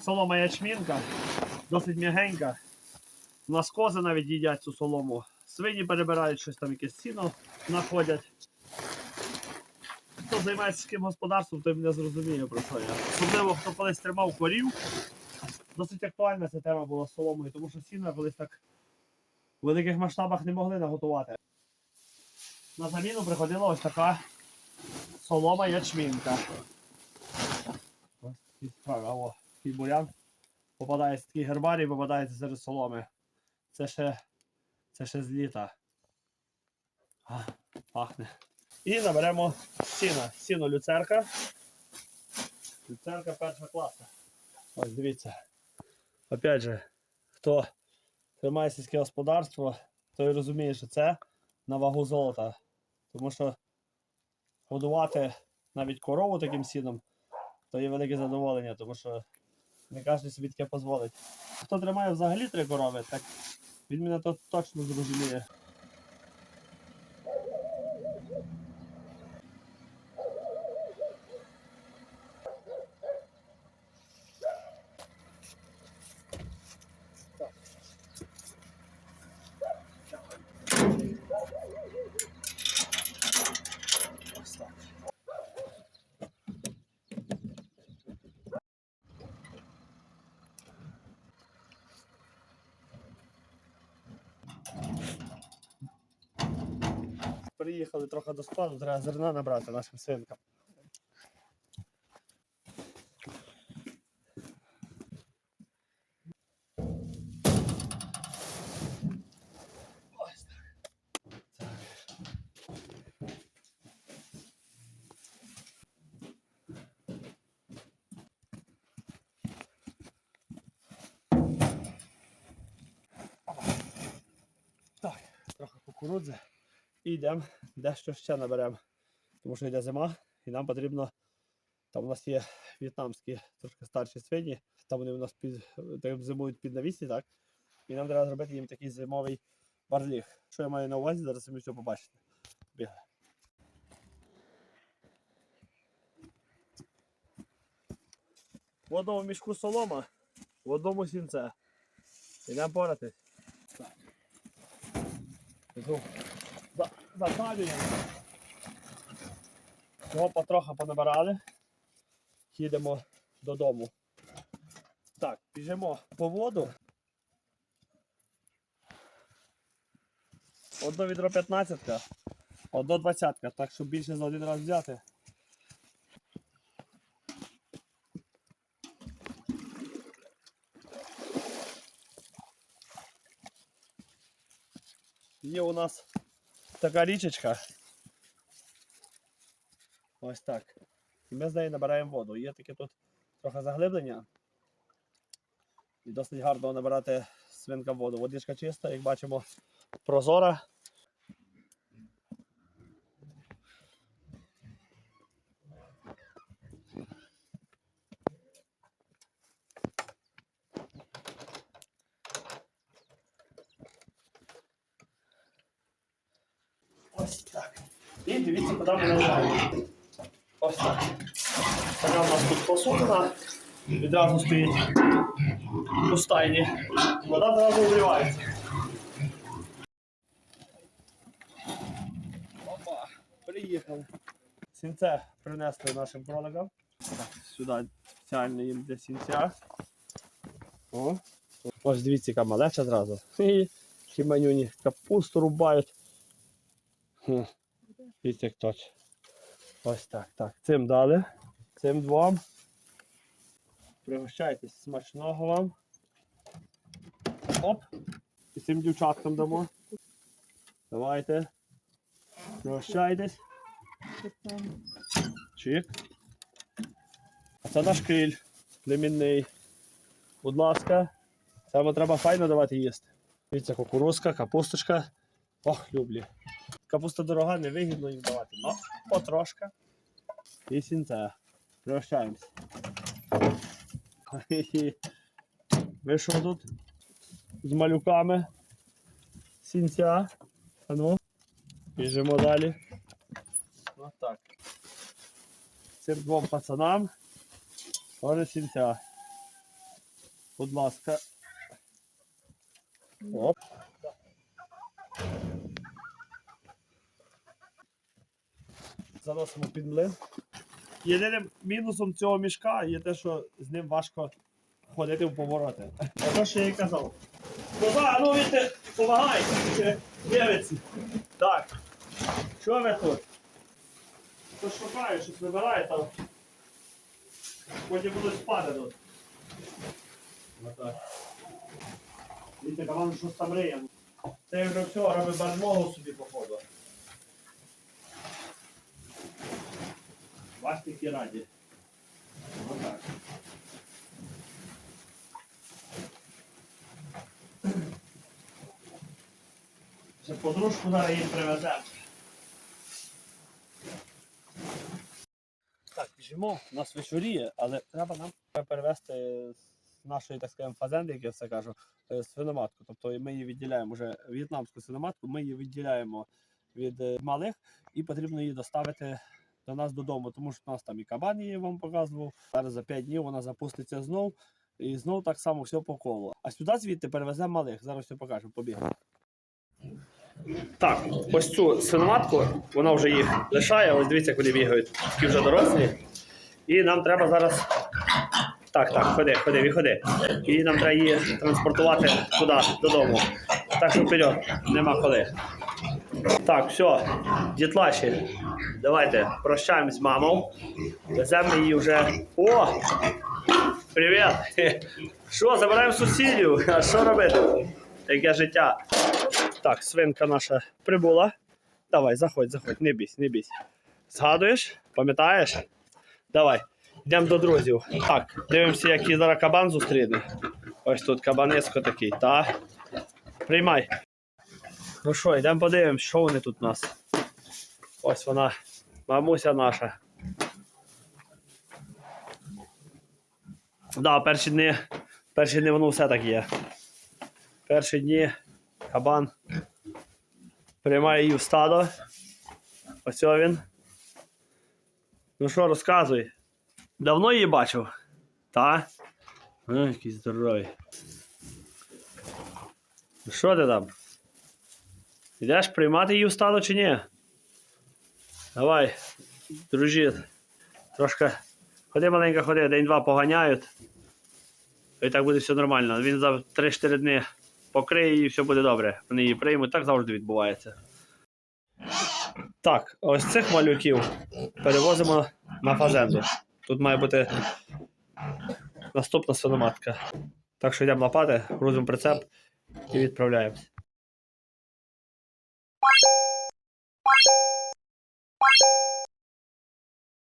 Солома ячмінка, досить м'ягенька. У нас кози навіть їдять цю солому. Свині перебирають щось там, якесь сіно знаходять. Хто займається сільським господарством, той мене зрозуміє про що я. Особливо, хто колись тримав корів. Досить актуальна ця тема була з соломою, тому що сіна колись так в великих масштабах не могли наготувати. На заміну приходила ось така солома ячмінка. Ось такі. Такий бурян. Попадається такий гербарій, попадається серед соломи. Це ще, це ще з літа. А, пахне. І наберемо сіна. Сіно люцерка. Люцерка перша класа. Ось дивіться. Опять же, хто тримає сільське господарство, той розуміє, що це на вагу золота. Тому що годувати навіть корову таким сіном, то є велике задоволення, тому що не кожен собі таке дозволить. Хто тримає взагалі три корови, так він мене то точно зрозуміє. Приїхали трохи до складу, треба зерна набрати нашим. Так. Так, трохи кукурудзи. І йдемо, дещо ще наберемо. Тому що йде зима, і нам потрібно. Там у нас є в'єтнамські трошки старші свині, там вони у нас під, зимують під навісі, так? І нам треба зробити їм такий зимовий барліг. Що я маю на увазі, зараз самі все побачите. Бігли. В одному мішку солома, в одному сінце. Йдемо поратись. Так. Запалюємо. Його потрохи понабирали. Їдемо додому. Так, біжимо по воду. Одно відро 15, одно 20, так щоб більше за один раз взяти. Є у нас така річечка. Ось так. І ми з неї набираємо воду. Є таке тут трохи заглиблення. І досить гарно набирати свинка воду. Водичка чиста, як бачимо, прозора. Ось так. І дивіться, куди ми наливаємо. Ось так. Така у нас тут посудина. Відразу стоїть у стайні. Вода одразу вливається. Опа, приїхали. Сінце принесли нашим кроликам. Сюди спеціально їм для сінця. О. Ось дивіться, яка малеча зразу. І манюні капусту рубають. Хм. Як точно. Ось так, так. Цим дали. Цим двом. Пригощайтесь смачного вам. Оп. І цим дівчаткам дамо. Давайте. Пригощайтесь. Чик. А це наш криль племінний. Будь ласка. Саме треба файно давати їсти. Дивіться, кукурузка, капусточка. Ох, люблю. Капуста дорога, невигідно їм давати. Ну, потрошка. І сінце. Прощаємось. Хі-хі. Ви що тут? З малюками. Сінця. А ну. Біжимо далі. Ось так. Цим двом пацанам. Тоже сінця. Будь ласка. Оп. Заносимо під млин. Єдиним мінусом цього мішка є те, що з ним важко ходити в повороти. Ото що я і казав. Коза, ну ви допомагайте. Дивиться. Так. Що ви тут? Хто шукає, щось вибирає там. Потім будуть спати тут. Отак. Дивіться, каван щось там риє. Це вже все, робить бадмогу собі походу. Бачите, раді. Отак. Ще подружку зараз їм привеземо. Так, біжимо, у нас вечоріє, але треба нам перевезти з нашої, так скажемо, фазенди, як я все кажу, е, свиноматку. Тобто ми її відділяємо вже в'єтнамську свиноматку, ми її відділяємо від е, малих і потрібно її доставити до нас додому, тому що у нас там і кабан є, я вам показував. Зараз за 5 днів вона запуститься знов. І знов так само все по колу. А сюди звідти перевеземо малих. Зараз все покажемо, побігли. Так, ось цю свиноматку, вона вже їх лишає. Ось дивіться, куди бігають. Такі вже дорослі. І нам треба зараз. Так, так, ходи, ходи, виходи. І нам треба її транспортувати туди, додому. Так що вперед, нема коли. Так, все, дітлаші, давайте прощаємось з мамою. Веземо її вже. О! Привіт! Що, забираємо сусідів? А що робити? Яке життя? Так, свинка наша прибула. Давай, заходь, заходь, не бійся, не бійся. Згадуєш? Пам'ятаєш? Давай, йдемо до друзів. Так, дивимося, який зараз кабан зустріне. Ось тут кабанецько такий, так? Приймай. Ну що, йдемо подивимось, що вони тут у нас. Ось вона, мамуся наша. Да, перші дні, перші дні воно все так є. Перші дні кабан приймає її в стадо. Ось він. Ну що, розказуй. Давно її бачив? Та? Ну, який здоровий. Ну що ти там? Йдеш приймати її в стадо чи ні? Давай, дружі, трошки. Ходи маленько, ходи, день-два поганяють. І так буде все нормально. Він за 3-4 дні покриє і все буде добре. Вони її приймуть, так завжди відбувається. Так, ось цих малюків перевозимо на фазенду. Тут має бути наступна свиноматка. Так що йдемо лопати, грузимо прицеп і відправляємося.